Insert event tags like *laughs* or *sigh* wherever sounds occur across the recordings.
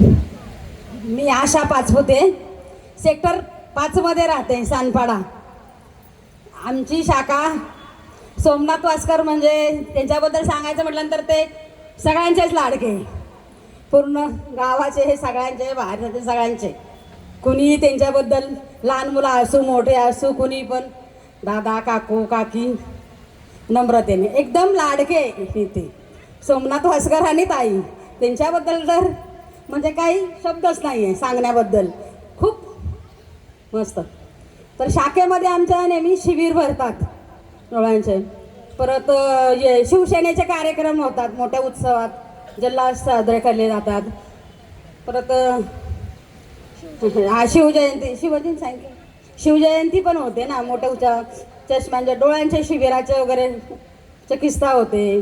मी आशा Pachpute. Sector पाचमध्ये राहते सानपाडा. आमची शाखा सोमनाथ वासकर म्हणजे त्यांच्याबद्दल सांगायचं म्हटल्यानंतर ते सगळ्यांचेच लाडके. पूर्ण गावाचे हे सगळ्यांचे बाहेरचे सगळ्यांचे. कुणीही त्यांच्याबद्दल लहान मुलं असू मोठे असू कुणी पण. दादा काकू काकी नम्रतेने. एकदम लाडके हे ते सोमनाथ वासकर आणि ताई. त्यांच्याबद्दल तर म्हणजे काही शब्दच नाही आहे सांगण्याबद्दल. खूप मस्त. तर शाखेमध्ये आमच्या नेहमी शिबिर भरतात डोळ्यांचे परत ये शिवसेनेचे कार्यक्रम होतात मोठ्या उत्सवात. जल्लास साजरे केले जातात. परत हा शिवजयंती शिवजयंती सांगितलं शिवजयंती पण होते ना मोठ्या उच्या चष्म्यांच्या डोळ्यांच्या शिबिराचे वगैरे चकिस्ता होते.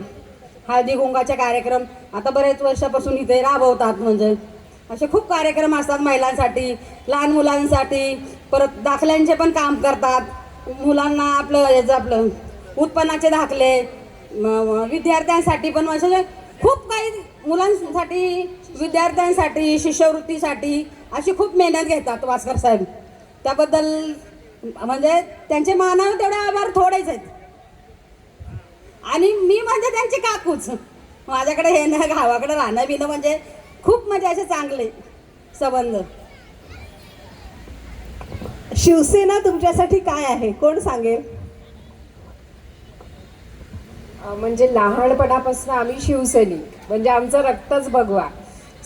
हळदी कुंकाचे कार्यक्रम आता बरेच वर्षापासून इथे राबवतात म्हणजे. असे खूप कार्यक्रम असतात महिलांसाठी लहान मुलांसाठी परत दाखल्यांचे पण काम करतात. मुलांना आपलं याचं आपलं उत्पन्नाचे दाखले विद्यार्थ्यांसाठी पण म्हणजे असे खूप काही मुलांसाठी विद्यार्थ्यांसाठी शिष्यवृत्तीसाठी अशी खूप मेहनत घेतात वासकर साहेब. त्याबद्दल म्हणजे त्यांचे मानावे तेवढे आभार थोडेच आहेत. आणि मी म्हणजे त्यांची काकूच. माझ्याकडे हे ना गावाकडे राहणं बिणं म्हणजे खूप म्हणजे असे चांगले संबंध. शिवसेना तुमच्यासाठी काय आहे? कोण सांगेल? म्हणजे लहानपणापासून आम्ही शिवसैनिक. म्हणजे आमचं रक्तच भगवा.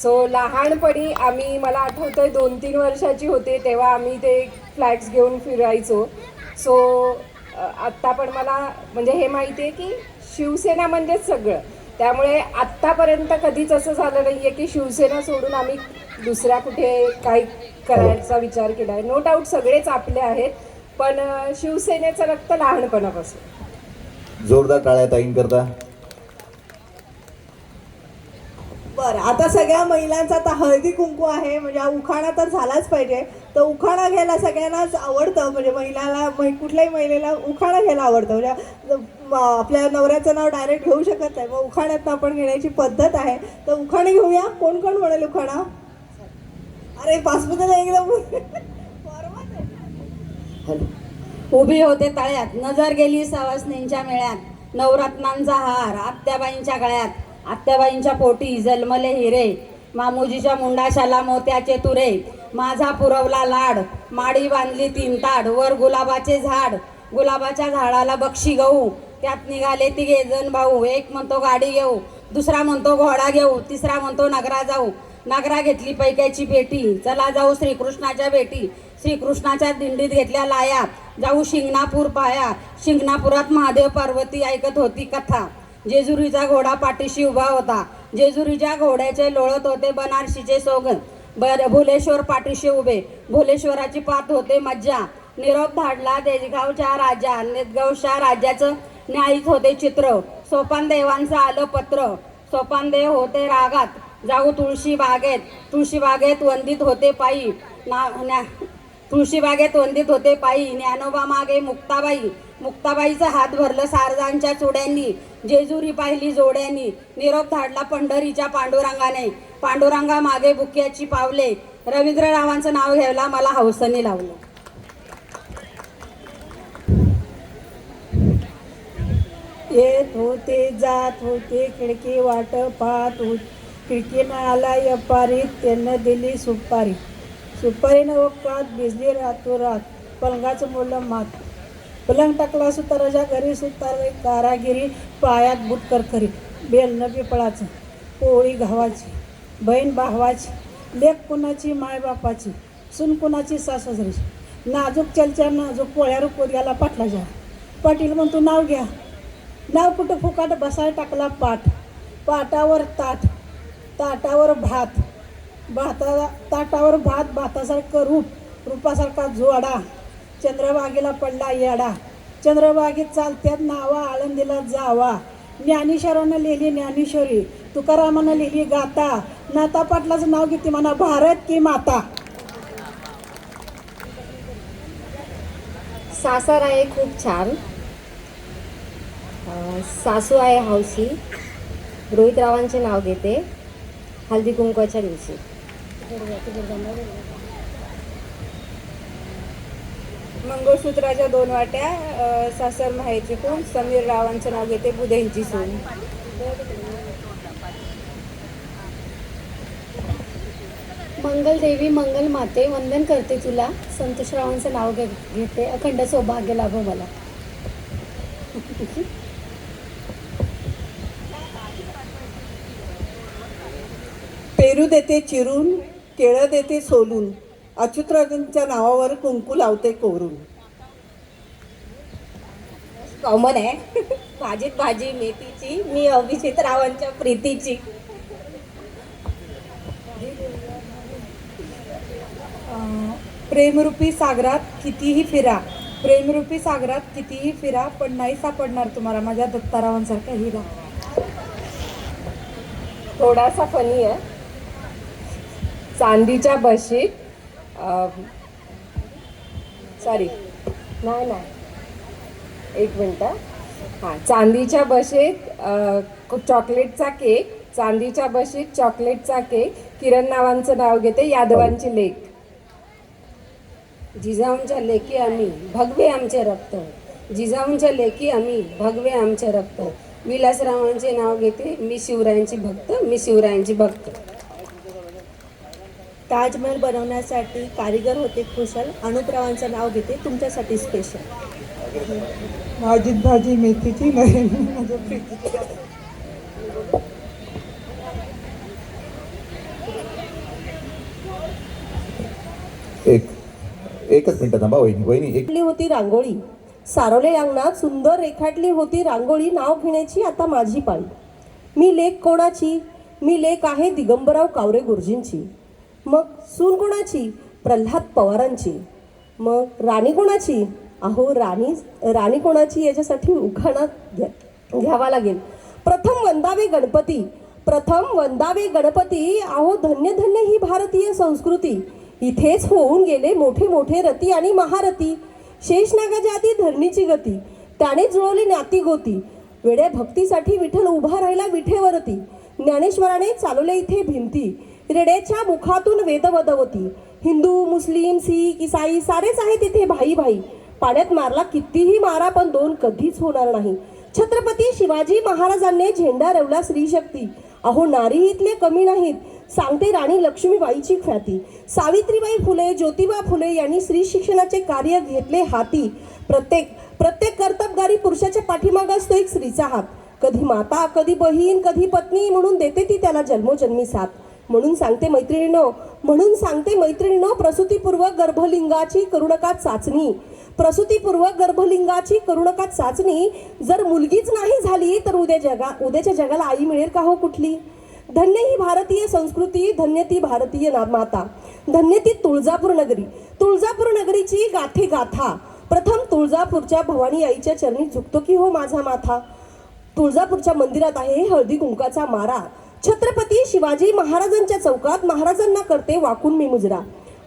सो लहानपणी आम्ही मला आठवतंय दोन तीन वर्षाची होते तेव्हा आम्ही ते फ्लॅग्स घेऊन फिरायचो. सो आत्ता पण मला म्हणजे हे माहिती आहे की शिवसेना म्हणजेच सगळं. त्यामुळे आत्तापर्यंत कधीच असं झालं नाही आहे की शिवसेना सोडून आम्ही दुसऱ्या कुठे काही करायचा विचार केला आहे नो डाऊट सगळेच आपले आहेत पण शिवसेनेचं रक्त लहानपणापासून. जोरदार टाळ्या ताईंकरता. बरं आता सगळ्या महिलांचा आता हळदी कुंकू आहे म्हणजे हा उखाणा तर झालाच पाहिजे. तर उखाणा घ्यायला सगळ्यांनाच आवडतं. म्हणजे महिलाला मै- कुठल्याही महिलेला उखाणा घ्यायला आवडतं. म्हणजे आपल्या नवऱ्याचं नाव डायरेक्ट घेऊ शकत नाही. मग उखाण्यात आपण घेण्याची पद्धत आहे. तर उखाणे घेऊया. कोण कोण म्हणेल उखाणा? अरे पासपुताला एकदम बरोबर उभी होते तळ्यात. नजर गेली सवासनींच्या मेळ्यात. नवरत्नांचा हार आत्याबाईंच्या गळ्यात. आत्याबाईंच्या पोटी जन्मले हिरे. मामुजीच्या मुंडाशाला मोत्याचे तुरे. माझा पुरवला लाड. माडी बांधली तीन ताड. वर गुलाबाचे झाड. गुलाबाच्या झाडाला बक्षी गहू. त्यात निघाले तिघे जण भाऊ. एक म्हणतो गाडी घेऊ. दुसरा म्हणतो घोडा घेऊ. तिसरा म्हणतो नगरा जाऊ. नगरा घेतली पैक्याची पेटी. चला जाऊ श्रीकृष्णाच्या भेटी. श्रीकृष्णाच्या दिंडीत घेतल्या लाया. जाऊ शिंगणापूर पाया. शिंगणापुरात महादेव पार्वती ऐकत होती कथा. जेजुरीचा घोडा पाठीशी उभा होता. जेजुरीच्या घोड्याचे लोळत होते बनारशीचे सोगन बर भुलेश्वर पाठीशी उभे. भुलेश्वराची पात होते मज्जा. निरोप धाडला देशगावच्या राजा नेतगावच्या राजाचं न्यायीत होते चित्र. सोपान देवांचं आलं पत्र. सोपानदेव होते रागात. जाऊ तुळशी बागेत. तुळशी बागेत वंदित होते पायी. ना न्या तुळशी बागेत वंदित होते पायी. ज्ञानोबा मागे मुक्ताबाई. मुक्ताबाईचं हात भरलं सारजांच्या चुड्यांनी जेजुरी पाहिली जोड्यांनी निरोप धाडला पंढरीच्या पांडुरंगाने. पांडुरंगा मागे बुक्याची पावले रवींद्ररावांचं नाव घ्यायला मला हौसने लावलं. येत होते जात होते खिडकी वाट पाहत होत खिडकीनं आला यपारी त्यानं दिली सुपारी. सुपारीनं ओकात भिजली रातोरात पलंगाचं मुलं मात. पलंग टाकला सुताराच्या घरी सुतार कारागिरी पायात बुटकर खरी बेल न पिपळाचं पोळी घावाची बहीण भावाची लेख कुणाची मायबापाची सून कुणाची सासुसरीची नाजूक चलच्या नाजूक पोळ्या रुपवत गेला जा पाटील म्हणतो नाव घ्या. नाव कुठं फुकाट बसाय टाकला पाठ. पाटावर ताट ताटावर भात. भाता ताटावर भात भातासारखं रूप रूपासारखा जोडा. चंद्रभागेला पडला येडा. चंद्रभागेत चालत्यात नावा आळंदीला जावा. ज्ञानेश्वरानं लिहिली ज्ञानेश्वरी तुकारामानं लिहिली गाता नाता पाटलाचं नाव किती म्हणा भारत की माता. सासर आहे खूप छान. सासू आहे हौशी. रोहितरावांचे नाव घेते हल्दी कुंकवाच्या दिवशी. मंगळसूत्राच्या दोन वाट्या सासर माहेरची कोण समीर रावांचं नाव घेते बुधेंची सून. मंगल देवी मंगल माते वंदन करते तुला. संतोषरावांचं नाव घे घेते. अखंड सौभाग्य लाभो मला. पेरू देते चिरून केळं देते सोलून. अच्युतराजांच्या नावावर कुंकू लावते कोरून कॉमन आहे. भाजीत भाजी मेथीची मी अभिजित रावांच्या प्रीतीची. प्रेमरूपी सागरात कितीही फिरा प्रेमरूपी सागरात कितीही फिरा पण नाही सापडणार तुम्हाला माझ्या दत्तारावांसारखा हिरा. थोडासा फनी आहे. चांदीच्या बशीत सॉरी नाही नाही. एक मिनटं हां. चांदीच्या बशेत चॉकलेटचा केक चांदीच्या बशीत चॉकलेटचा केक किरण नावांचं नाव घेते यादवांची लेक. जिजाऊंच्या लेकी आम्ही भगवे आमचे रक्त. जिजाऊंच्या लेकी आम्ही भगवे आमचे रक्त. विलासरावांचे नाव घेते मी शिवरायांची भक्त मी शिवरायांची भक्त. ताजमहल बनवण्यासाठी कारिगर होते कुशल. अनुप्रावांचं नाव घेते तुमच्यासाठी स्पेशल भाजीत भाजी मेथीची नाही माझ्या प्रीतीची एक एकच मिनिट थांबा वहिनी वहिनी एक होती रांगोळी. सारवले अंगणात सुंदर रेखाटली होती रांगोळी. नाव घेण्याची आता माझी पाळी. मी लेख कोणाची? मी लेख आहे दिगंबराव कावरे गुरुजींची. मग सून कोणाची? प्रल्हाद पवारांची. मग राणी कोणाची? अहो राणी राणी कोणाची याच्यासाठी उखाणा घ्या घ्यावा लागेल. प्रथम वंदावे गणपती. प्रथम वंदावे गणपती. अहो धन्य धन्य ही भारतीय संस्कृती. इथेच होऊन गेले मोठे मोठे रती आणि महारथी शेषनागाच्या आधी धरणीची गती. त्याने जुळवली नाती गोती. वेड्या भक्तीसाठी विठ्ठल उभा राहिला विठेवरती. ज्ञानेश्वराने चालवले इथे भिंती. रेड्याच्या मुखातून वेद होती. हिंदू मुस्लिम सिख इसाई सारेच आहेत तिथे भाई भाई. पाण्यात मारला कितीही मारा पण दोन कधीच होणार नाही. छत्रपती शिवाजी महाराजांनी झेंडा रवला स्त्रीशक्ती. अहो नारी इथले कमी नाहीत. सांगते राणी लक्ष्मीबाईची ख्याती. सावित्रीबाई फुले ज्योतिबा फुले यांनी स्त्री शिक्षणाचे कार्य घेतले हाती. प्रत्येक प्रत्येक कर्तबगारी पुरुषाच्या पाठीमागे असतो एक स्त्रीचा हात. कधी माता कधी बहीण कधी पत्नी म्हणून देते ती त्याला जन्मोजन्मी साथ. म्हणून सांगते मैत्रिणीनो म्हणून सांगते मैत्रिणीनो प्रसूतीपूर्व गर्भलिंगाची करुणकात चाचणी. प्रसूतीपूर्व गर्भलिंगाची करुणकात चाचणी. जर मुलगीच नाही झाली तर उद्या जगा उद्याच्या जगाला आई मिळेल का हो कुठली? धन्य ही भारतीय संस्कृती धन्य ती भारतीय माता. धन्य ती तुळजापूर नगरी. तुळजापूर नगरीची गाथे गाथा. प्रथम तुळजापूरच्या भवानी आईच्या चरणी झुकतो की हो माझा माथा? तुळजापूरच्या मंदिरात आहे हळदी कुंकाचा मारा. छत्रपती शिवाजी महाराजांच्या चौकात महाराजांना करते वाकून मी मुजरा.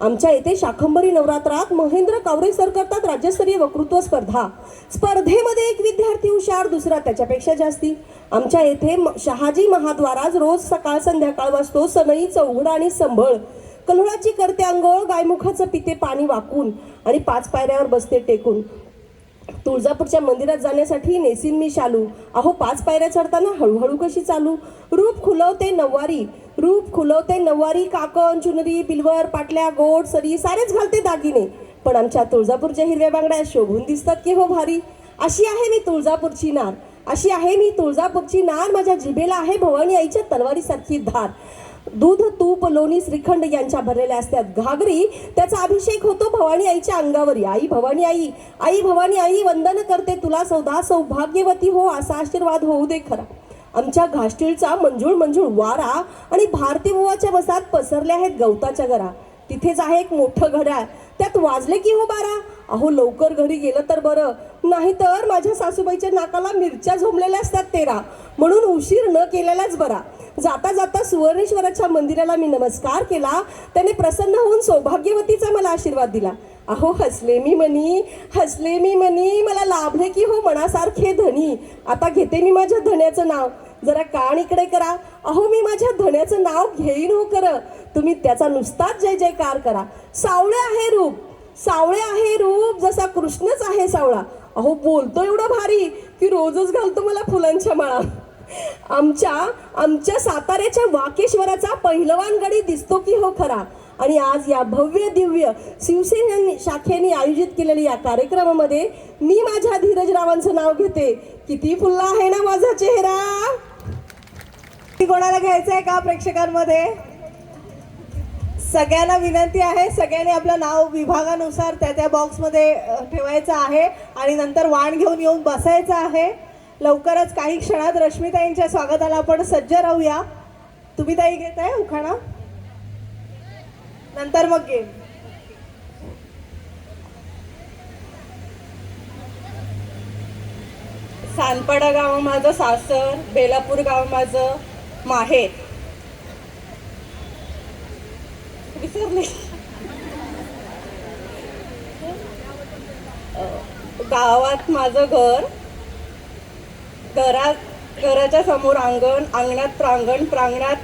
आमच्या येथे शाखंबरी नवरात्रात महेंद्र कावरे सर करतात राज्यस्तरीय वक्तृत्व स्पर्धा. स्पर्धेमध्ये एक विद्यार्थी हुशार दुसरा त्याच्यापेक्षा जास्ती. आमच्या येथे म- शहाजी महाद्वाराज रोज सकाळ संध्याकाळ वाजतो सनई चौघडा आणि संभळ. कल्हळाची करते अंगोळ गायमुखाचं पिते पाणी वाकून आणि पाच पायऱ्यावर बसते टेकून. तुळजापूरच्या मंदिरात जाण्यासाठी नेसीन मी शालू. अहो पाच पायऱ्या चढताना हळूहळू कशी चालू? रूप खुलवते नववारी रूप खुलवते नववारी काकण चुनरी बिलवर पाटल्या गोड सरी सारेच घालते दागिने. पण आमच्या तुळजापूरच्या हिरव्या बांगड्या शोभून दिसतात की हो भारी. अशी आहे मी तुळजापूरची नार. अशी आहे मी तुळजापूरची नार. माझ्या जिभेला आहे भवानी आईच्या तलवारीसारखी धार. दूध तूप लोणी श्रीखंड यांच्या भरलेल्या असतात. घागरी त्याचा अभिषेक होतो भवानी आईच्या अंगावरी. आई भवानी आई आई भवानी आई वंदन करते तुला सौदा सौभाग्यवती हो असा आशीर्वाद होऊ दे खरा. आमच्या घाष्टीलचा मंजूळ मंजूळ वारा आणि भारती बुवाच्या वसात पसरल्या आहेत गवताच्या घरा. तिथेच आहे एक मोठं घड्याळ. त्यात वाजले की हो बारा? अहो लवकर घरी गेलं तर बरं. नाहीतर माझ्या सासूबाईच्या नाकाला मिरच्या झोंबलेल्या असतात तेरा. म्हणून उशीर न केलेलाच बरा. जाता जाता सुवर्णेश्वराच्या मंदिराला मी नमस्कार केला. त्याने प्रसन्न होऊन सौभाग्यवतीचा मला आशीर्वाद दिला. अहो हसले मी म्हणी हसले मी म्हणी मला लाभले की हो मनासारखे धनी. आता घेते मी माझ्या धण्याचं नाव. जरा कान इकडे करा. अहो मी माझ्या धण्याचं नाव घेईन हो खरं. तुम्ही त्याचा नुसताच जय जयकार करा. सावळे आहे रूप. सावळे आहे रूप जसा कृष्णच आहे सावळा. अहो बोलतो एवढं भारी की रोजच घालतो मला फुलांच्या माळा. आमच्या आमच्या साताऱ्याच्या वाकेश्वराचा पहिलवान गडी दिसतो की हो खरा? आणि आज या भव्य दिव्य शिवसेना शाखेने आयोजित केलेल्या या कार्यक्रमामध्ये मी माझ्या धीरजरावांचं नाव घेते. किती फुल्ला आहे ना माझा चेहरा? कोणाला घ्यायचं आहे का प्रेक्षकांमध्ये? सगळ्यांना विनंती आहे सगळ्यांनी आपलं नाव विभागानुसार त्या त्या बॉक्समध्ये ठेवायचं आहे आणि नंतर वाण घेऊन येऊन बसायचं आहे. लवकरच काही क्षणात रश्मिताईंच्या स्वागताला आपण सज्ज राहूया. तुम्ही ताई घेत आहे उखाणा? नंतर मग गेम सानपाडा गाव माझं सासर बेलापूर गाव माझं माहेर विसरले. गावात माझं घर. घरात घराच्या समोर अंगण अंगणात प्रांगण प्रांगणात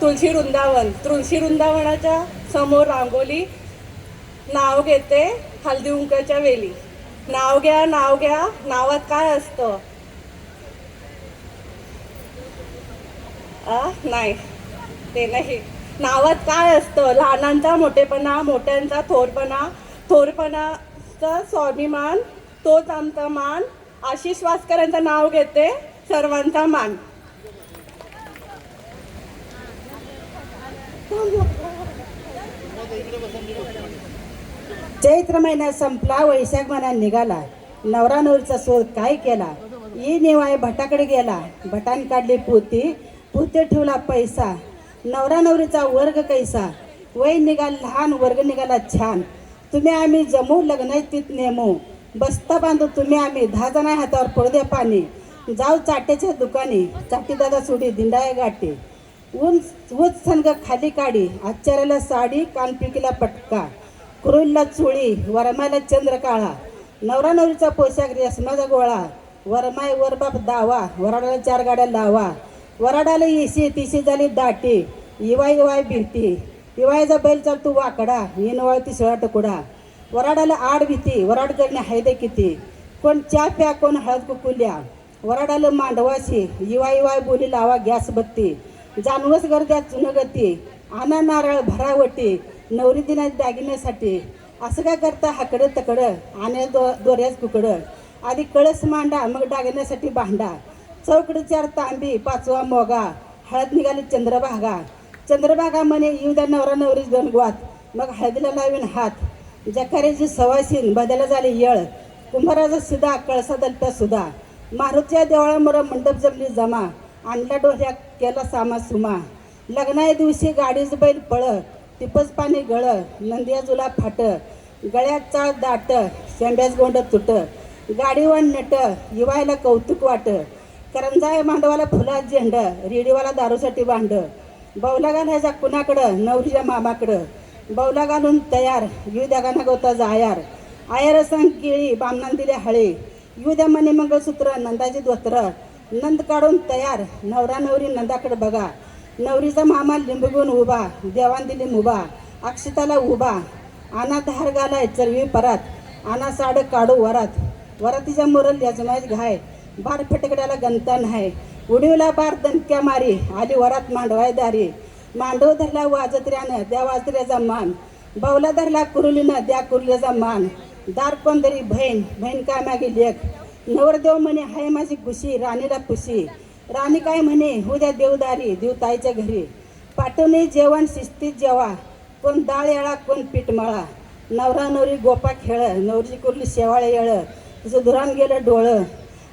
तुळशी वृंदावन. तुळशी वृंदावनाच्या समोर रांगोली नाव घेते हल्दी उंकाच्या वेली. नाव घ्या नाव घ्या नावात काय असतं? नाही. ते नाही. नावात काय असतं? लहानांचा मोठेपणा मोठ्यांचा थोरपणा. थोरपणाचा स्वाभिमान तोच आमचा मान. आशिष वासकरांचं नाव घेते. सर्वांचा मान. चैत्र महिना संपला वैशाख महिना निघाला. नवरा नवरीचा शोध काय केला? ई निवाय भटाकडे गेला. भटान काढली पोती. पोते ठेवला पैसा. नवरा नवरीचा वर्ग कैसा? वय निघाल लहान वर्ग निघाला छान. तुम्ही आम्ही जमू लग्न तीत नेमू. बस्ता बांधू तुम्ही आम्ही दहा जण आहे हातावर पडद्या पाणी जाऊ चाट्याच्या दुकानी चाटी दादा सोडी दिंडाया गाठी. ऊन ऊच संग खाली काढी आश्चर्याला साडी कानपिकीला पटका. कुरुलला चुळी वरमाला चंद्र काळा. नवरा नवरीचा पोशाख रेशमाचा गोळा. वरमाय वरबाप दावा वराडाला चार गाड्या लावा. वराडाला येशी तिशी झाली दाटी. इवाय इवाय भीती. इवायचा बैल चालतो वाकडा इनवळ तिसळा टकुडा. वराडाला आड भीती वराड करणे हायदे किती. कोण चा प्या कोण हळद कुकुल्या. वराडाला मांडवाशी इवाय इवाय बोली लावा गॅस बत्ती. जानवस गर्द्या चुनगती आना नारळ भरावटी नवरी दिना दागिन्यासाठी. असं काय करता हाकडं तकडं आण्या दो दोऱ्याच कुकडं. आधी कळस मांडा मग दागिन्यासाठी भांडा. चौकड चार तांबी पाचवा मोगा. हळद निघाली चंद्रभागा. चंद्रभागा म्हणे येऊ द्या नवरा नवरी गणगवात. मग हळदीला लावीन हात. जकाऱ्याची सवासीन बदला झाली येळ. कुंभाराचा सिदा कळसा दलप्या सुधा. मारुतीच्या देवळामुळं मंडप जमली जमा. आणला डोह्या केला सामा सुमा. लग्ना दिवशी गाडीच बैल पळ टिपच पाणी गळ नंदिया जुला फाट गळ्यात चाळ दाट शेंड्याच गोंड तुट. गाडीवान नट युवायला कौतुक वाट. करंजाय मांडवाला फुला झेंड रेडीवाला दारूसाठी भांड. बवला घालायचा कुणाकडं? नवरीच्या मामाकडं. बौला घालून तयार. येऊ द्या गाना गवता जायार. आयर संग केळी बामणान दिले हळे. येऊ द्या म्हणे मंगळसूत्र नंदाची धोत्र. नंद काढून तयार. नवरा नवरी नंदाकडे बघा. नवरीचा मामा लिंबू घेऊन उभा. देवान दिली मुभा. अक्षताला उभा. आना धार घालाय चरवी परात. आना साड काढू वरात. वरातीच्या मुरल यजमायच घाय. बार फटकड्याला गंतन आहे उडीवला बार दणक्या मारी. आली वरात मांडवाय दारी. मांडव धरला वाजत्र्यानं द्या वाजत्र्याचा मान. बावला धरला कुरुलीनं द्या कुरुल्याचा मान. दार पंधरी बहीण बहीण काय मागे लेख. नवरदेव म्हणे हाय माझी खुशी राणीला खुशी राणी काय म्हणे उद्या देवदारी देवताईच्या घरी. पाठवणे जेवण शिस्तीत जेवा. कोण डाळ येळा कोण पीठ मळा. नवरा नवरी गोपा खेळ नवरीची कुरली शेवाळे येळ. तिचं धुरान गेलं डोळं.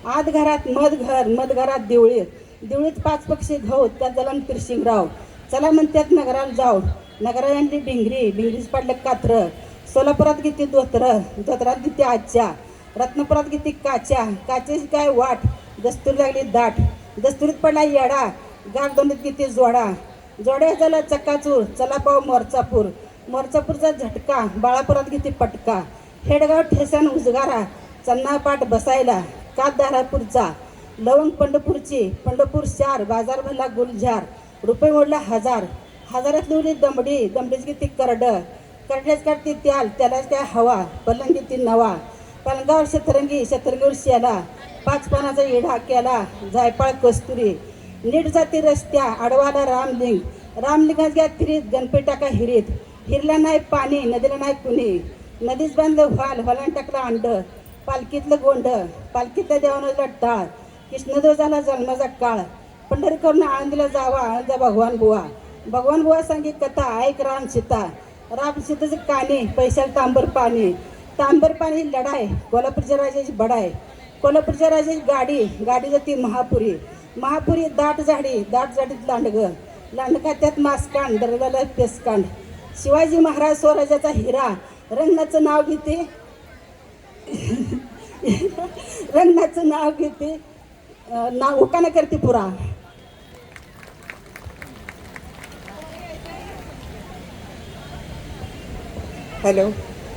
आत घरात मध घर मध घरात दिवळीत दिवळीत पाच पक्षी घाऊ त्या जलम तिरशिंगराव चला म्हणतात नगराला जाऊ नगराला आणली भिंगरी भिंगरीच पडलं कात्र. सोलापुरात किती धोत्र धोत्रात घेते आजच्या रत्नपुरात घेते काच्या. काचेची काय वाट? दस्तूर लागली दाट. दस्तुरीत पडला येडा. गाग दोंडीत जोडा. जोड्या झाला चक्काचूर चला पाव मोरचापूर. मोरचापूरचा झटका. बाळापुरात घेते पटका. हेडगाव ठेसन उजगारा. चन्नापाट बसायला. कात धारापूरचा. लवंग पंढरपूरची. पंढरपूर शार. बाजार भरला गुलझार रुपये मोडला हजार. हजारात लिहिली दमडी दमडीच किती करड. करड्याच काढते त्याल त्यालाच त्या हवा. पलंगी ती नवा. पलंगावर शतरंगी शतरंगीवर शेला. पाच पानाचा येढा केला जायपाळ कस्तुरी. नीट जाती रस्त्या आडवाला रामलिंग. रामलिंगात घ्या तिरीत गणपती टाका हिरीत. हिरला नाही पाणी नदीला नाही कुणी. नदीच बांधलं व्हाल व्हालान टाकलं अंड. पालखीतलं गोंड पालखीतल्या देवानं टाळ कृष्णदेव झाला जन्माचा काळ. पंढरकरनं आळंदीला जावा आळंदा भगवान बुवा. भगवान बुवा सांगे कथा ऐक राम सीता. राम सीताचे काने पैशाला तांबर पाणी. तांबर पाणी लढाय कोल्हापूरच्या राजाची बडाय कोल्हापूरच्या राजाची गाडी गाडी जाती महापुरी. महापुरी दाट झाडी दाट झाडीत लांडग. लांडका त्यात मासकांड दरदाला पेसकांड. शिवाजी महाराज स्वराज्याचा हिरा. रंगाचं नाव घेते. *laughs* रंगाचं नाव घेते. अं, नाव उकाना करते पुरा. हॅलो.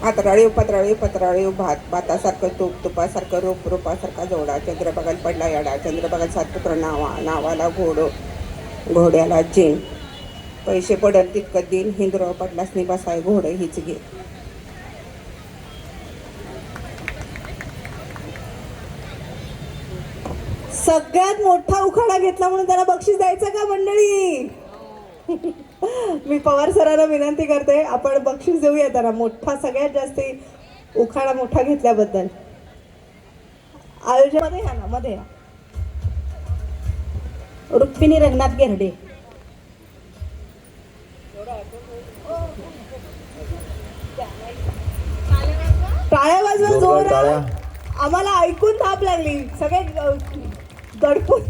आतराळीव पत्राळीव पत्राळीव भात भातासारखं तूप तुपासारखं रोप रोपासारखा जोडा चंद्रभागात पडला याडा चंद्रभागात सातपुत्र नावा नावाला घोडो घोड्याला जिन. पैसे पडल तितकं दिन हिंदराव पडलास बसाय घोडं हीच घे. सगळ्यात मोठा उखाडा घेतला म्हणून त्याला बक्षीस द्यायचं का मंडळी? मी पवार सरांना विनंती करते आपण बक्षीस देऊया त्याला मोठा सगळ्यात जास्त उखाडा मोठा घेतल्याबद्दल. आयोजनमध्ये या ना मध्ये या. रुक्मिणी रंगनाथ गेरडे. टाळ्या वाजवा. आम्हाला ऐकून थाप लागली. सगळे दडपून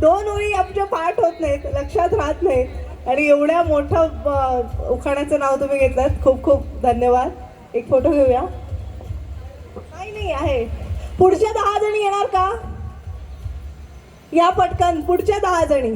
दोन ओळी आमच्या पाठ होत नाहीत लक्षात राहत नाहीत. आणि एवढ्या मोठं उखाण्याचं नाव तुम्ही घेतलं खूप खूप धन्यवाद. एक फोटो घेऊया. काही नाही आहे. पुढच्या दहा जणी येणार का? या पटकन पुढच्या दहा जणी.